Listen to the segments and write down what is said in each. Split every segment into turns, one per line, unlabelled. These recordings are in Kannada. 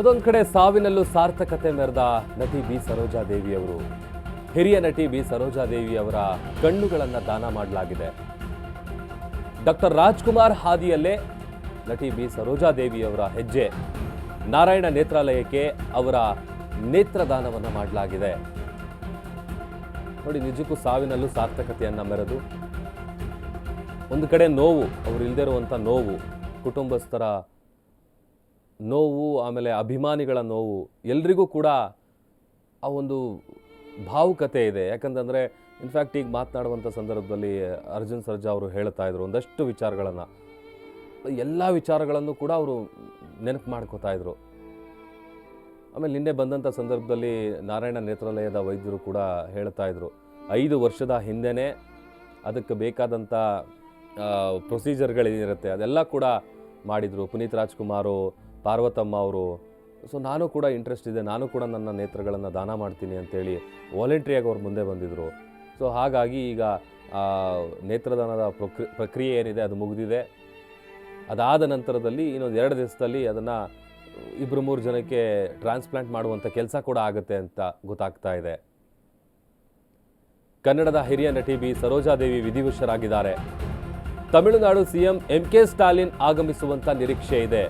ಅದೊಂದು ಕಡೆ ಸಾವಿನಲ್ಲೂ ಸಾರ್ಥಕತೆ ಮೆರೆದ ನಟಿ ಬಿ. ಸರೋಜಾದೇವಿ ಅವರು ಹಿರಿಯ ನಟಿ ಬಿ. ಸರೋಜಾದೇವಿ ಅವರ ಕಣ್ಣುಗಳನ್ನು ದಾನ ಮಾಡಲಾಗಿದೆ. ಡಾಕ್ಟರ್ ರಾಜ್ಕುಮಾರ್ ಹಾದಿಯಲ್ಲೇ ನಟಿ ಬಿ. ಸರೋಜಾದೇವಿ ಅವರ ಹೆಜ್ಜೆ. ನಾರಾಯಣ ನೇತ್ರಾಲಯಕ್ಕೆ ಅವರ ನೇತ್ರದಾನವನ್ನು ಮಾಡಲಾಗಿದೆ. ನೋಡಿ, ನಿಜಕ್ಕೂ ಸಾವಿನಲ್ಲೂ ಸಾರ್ಥಕತೆಯನ್ನು ಮೆರೆದು. ಒಂದು ಕಡೆ ನೋವು ಅವರು ಇಲ್ಲದೇ ಇರುವಂಥ ನೋವು, ಕುಟುಂಬಸ್ಥರ ನೋವು, ಆಮೇಲೆ ಅಭಿಮಾನಿಗಳ ನೋವು, ಎಲ್ರಿಗೂ ಕೂಡ ಆ ಒಂದು ಭಾವುಕತೆ ಇದೆ. ಯಾಕಂತಂದರೆ ಇನ್ಫ್ಯಾಕ್ಟ್ ಈಗ ಮಾತನಾಡುವಂಥ ಸಂದರ್ಭದಲ್ಲಿ ಅರ್ಜುನ್ ಸರ್ಜಾ ಅವರು ಹೇಳ್ತಾ ಇದ್ರು, ಒಂದಷ್ಟು ವಿಚಾರಗಳನ್ನು. ಎಲ್ಲ ವಿಚಾರಗಳನ್ನು ಕೂಡ ಅವರು ನೆನಪು ಮಾಡ್ಕೋತಾ ಇದ್ರು. ಆಮೇಲೆ ನಿನ್ನೆ ಬಂದಂಥ ಸಂದರ್ಭದಲ್ಲಿ ನಾರಾಯಣ ನೇತ್ರಾಲಯದ ವೈದ್ಯರು ಕೂಡ ಹೇಳ್ತಾ ಇದ್ರು, ಐದು ವರ್ಷದ ಹಿಂದೆನೇ ಅದಕ್ಕೆ ಬೇಕಾದಂಥ ಪ್ರೊಸೀಜರ್ಗಳೇನಿರುತ್ತೆ ಅದೆಲ್ಲ ಕೂಡ ಮಾಡಿದರು. ಪುನೀತ್ ರಾಜ್ಕುಮಾರು ಪಾರ್ವತಮ್ಮ ಅವರು, ಸೊ ನಾನು ಕೂಡ ಇಂಟ್ರೆಸ್ಟ್ ಇದೆ, ನಾನು ಕೂಡ ನನ್ನ ನೇತ್ರಗಳನ್ನು ದಾನ ಮಾಡ್ತೀನಿ ಅಂತೇಳಿ ವಾಲಂಟ್ರಿಯಾಗಿ ಅವ್ರು ಮುಂದೆ ಬಂದಿದ್ದರು ಸೊ ಹಾಗಾಗಿ ಈಗ ನೇತ್ರದಾನದ ಪ್ರಕ್ರಿ, ಪ್ರಕ್ರಿಯೆ ಏನಿದೆ ಅದು ಮುಗಿದಿದೆ. ಅದಾದ ನಂತರದಲ್ಲಿ ಇನ್ನೊಂದು ಎರಡು ದಿವಸದಲ್ಲಿ ಅದನ್ನು ಇಬ್ಬರು ಮೂರು ಜನಕ್ಕೆ ಟ್ರಾನ್ಸ್ಪ್ಲಾಂಟ್ ಮಾಡುವಂಥ ಕೆಲಸ ಕೂಡ ಆಗುತ್ತೆ ಅಂತ ಗೊತ್ತಾಗ್ತಾ ಇದೆ. ಕನ್ನಡದ ಹಿರಿಯ ನಟಿ B Sarojadevi ವಿಧಿವಶರಾಗಿದ್ದಾರೆ. Tamil Nadu CM M K Stalin ಆಗಮಿಸುವಂತ ನಿರೀಕ್ಷೆ ಇದೆ.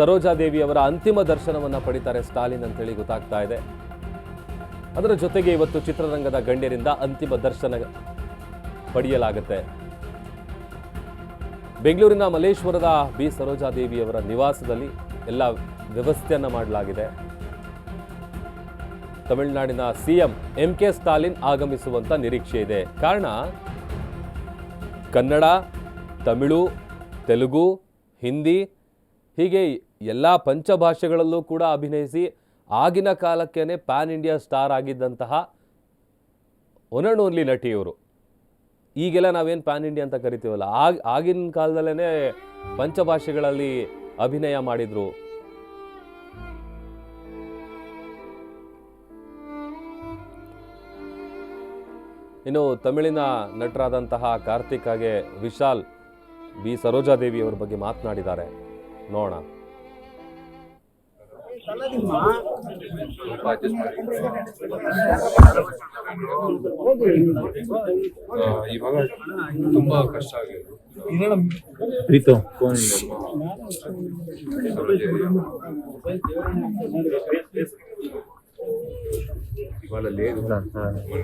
ಸರೋಜಾದೇವಿ ಅವರ ಅಂತಿಮ ದರ್ಶನವನ್ನ ಪಡಿತಾರೆ ಸ್ಟಾಲಿನ್ ಅಂತೇಳಿ ಗೊತ್ತಾಗ್ತಾ ಇದೆ. ಅದರ ಜೊತೆಗೆ ಇವತ್ತು ಚಿತ್ರರಂಗದ ಗಣ್ಯರಿಂದ ಅಂತಿಮ ದರ್ಶನ ಪಡೆಯಲಾಗುತ್ತೆ. ಬೆಂಗಳೂರಿನ ಮಲ್ಲೇಶ್ವರದ ಬಿ ಸರೋಜಾದೇವಿಯವರ ನಿವಾಸದಲ್ಲಿ ಎಲ್ಲ ವ್ಯವಸ್ಥೆಯನ್ನು ಮಾಡಲಾಗಿದೆ. ತಮಿಳುನಾಡಿನ ಸಿಎಂ ಎಂ ಕೆ ಸ್ಟಾಲಿನ್ ಆಗಮಿಸುವಂತ ನಿರೀಕ್ಷೆ ಇದೆ. ಕಾರಣ, ಕನ್ನಡ, ತಮಿಳು, ತೆಲುಗು, ಹಿಂದಿ ಹೀಗೆ ಎಲ್ಲ ಪಂಚಭಾಷೆಗಳಲ್ಲೂ ಕೂಡ ಅಭಿನಯಿಸಿ ಆಗಿನ ಕಾಲಕ್ಕೇನೆ ಪ್ಯಾನ್ ಇಂಡಿಯಾ ಸ್ಟಾರ್ ಆಗಿದ್ದಂತಹ ಒನ್ ಓನ್ಲಿ ನಟಿಯವರು. ಈಗೆಲ್ಲ ನಾವೇನು ಪ್ಯಾನ್ ಇಂಡಿಯಾ ಅಂತ ಕರಿತೀವಲ್ಲ? ಆಗ, ಆಗಿನ ಕಾಲದಲ್ಲೇ ಪಂಚಭಾಷೆಗಳಲ್ಲಿ ಅಭಿನಯ ಮಾಡಿದರು. ಇನ್ನು ತಮಿಳಿನ ನಟರಾದಂತಹ ಕಾರ್ತಿಕ್ಗೆ ವಿಶಾಲ್ ಬಿ. ಸರೋಜಾದೇವಿ ಅವರ ಬಗ್ಗೆ ಮಾತನಾಡಿದ್ದಾರೆ. ನೋಡೋಣ
ಆ, ಇವಾಗ ತುಂಬಾ ಕಷ್ಟ ಆಗಿದೆ
ಪ್ರೀತು ಫೋನ್
ఇవాళ లేదు మన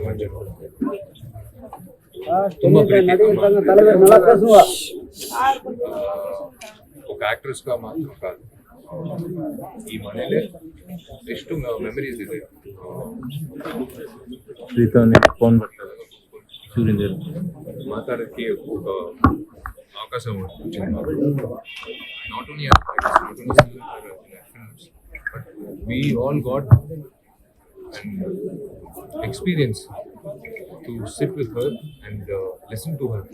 మధ్యలో ತುಂಬಾ ಪ್ರೀತಿ ఒక యాక్ట్రెస్ గా మాత్రం కాదు ఈ ಮನೇಲಿ ಎಷ್ಟು ಮೆಮರೀಸ್ ಇದೆ
ಪ್ರೀತು ಫೋನ್ ಬರ್ತದೆ ಸೂರ್ಯನ
ಮಾತಾಡಕ್ಕೆ ఒక అవకాశం వచ్చింది not only but we all got and experience to sit with her and listen to her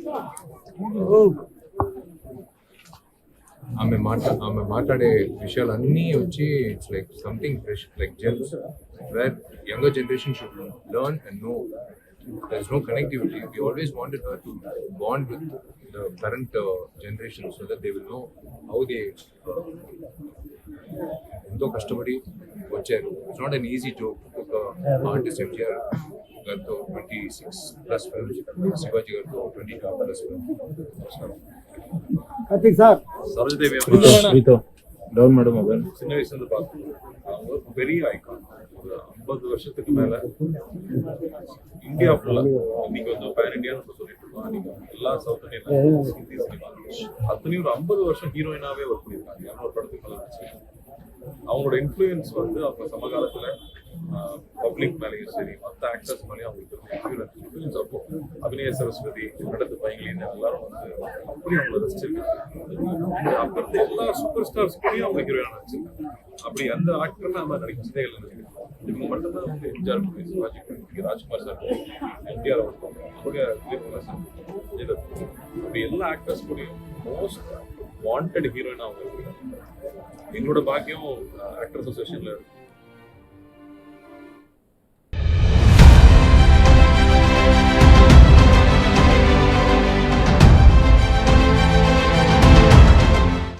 ఆమె మాట ఆమె మాట్లాడే విషయాలన్నీ వచ్చి it's like something fresh like gems where younger generation should learn and no there's no connectivity. We always wanted her to bond with the current uh, generation so that they will know how they uh, ఎంతో కష్టపడి వచ్చారు it's not an easy joke ఒక ఆర్టిస్ట్ ఎంజిఆర్ గారితో twenty six plus film Shivaji గారితో twenty two plus
film Karthik
sir
Sarojadevi down madam mobile
சின்ன வயசுலேருந்து பார்க்கணும். அவங்க பெரிய ஐக்கான் ஒரு ஐம்பது வருஷத்துக்கு மேல இந்தியா ஃபுல்லாக இன்னைக்கு வந்து பேர் இந்தியா நம்ம சொல்லிட்டு இருக்கோம். அன்னைக்கு எல்லா சவுத் இந்தியன் ஹிந்தி சினிமா அத்தனையும் ஒரு ஐம்பது வருஷம் ஹீரோயினாவே ஒர்க் பண்ணியிருக்காங்க. ஒரு படத்துக்கு அவங்களோட அவங்க வந்து அவங்க சமகாலத்துல பப்ளிக் மேலேயும் சரி மற்ற ஆக்டர்ஸ் மேலேயும் அவங்களுக்கு இன்ஃப்ளூயன்ஸ் இன்ஃப்ளூயன்ஸ் அப்போ அபிநய சரஸ்வதி நடத்து பையங்களின் எல்லாரும் வந்து அப்படி அவங்கள ரசிச்சிருக்காங்க. அப்புறம் எல்லா சூப்பர் ஸ்டார்ஸ் கூடயும் அவங்க ஹீரோயினா நடிச்சிருக்காங்க. அப்படி அந்த ஆக்டர் நம்ம நடிக்கிறதே இல்லை நினைக்கிறேன் இவங்க மட்டும்தான் வந்து MGR movie Shivaji movie Rajkumar sir MGR அவங்க அவங்க சார் விஜயதத் அப்படி எல்லா ஆக்டர்ஸ் கூடயும் மோஸ்ட் வாண்டட் ஹீரோயினா அவங்க இருக்காங்க. என்னோட பாக்கியம் ஆக்டர் அசோசியேஷன்ல